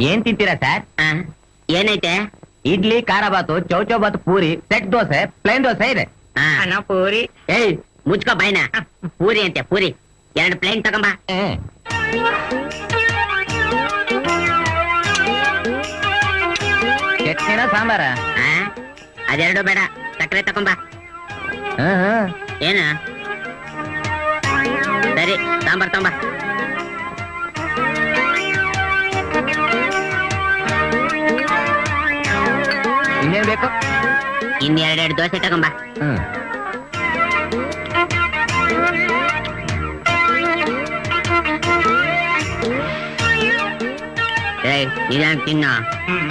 ಏನ್ ತಿಂತೀರಾ ಸರ್? ಆ, ಏನೈತೆ? ಇಡ್ಲಿ ಖಾರಬಾತು ಚೌಚೌಬಾತ್ ಪೂರಿ ಸೆಟ್ ದೋಸೆ ಪ್ಲೇನ್ ದೋಸೆ ಇದೆ. ಅಣ್ಣ ಪೂರಿ. ಏಯ್ ಮುಚ್ಕೋ ಬಾಯ್ನ. ಪೂರಿ ಅಂತೆ ಪೂರಿ. ಎರಡು ಪ್ಲೇನ್ ತಗೊಂಬಾ. ಚಟ್ನಿನ ಸಾಂಬಾರ? ಆ, ಅದೆರಡು ಬೇಡ. ಸಕ್ಕರೆ ತಗೊಂಬಾ. ಏನ? ಸರಿ ಸಾಂಬಾರ್ ತಗೊಂಬಾ. ಇನ್ನೇನ್ ಬೇಕು ಇನ್ ಎರಡೆರಡು ದೋಸೆ ತಗೊಂಬಾ ಹ್ಮ್ ಏಯ್ ನಿಧಾನ ತಿನ್ನ ಹ್ಮ್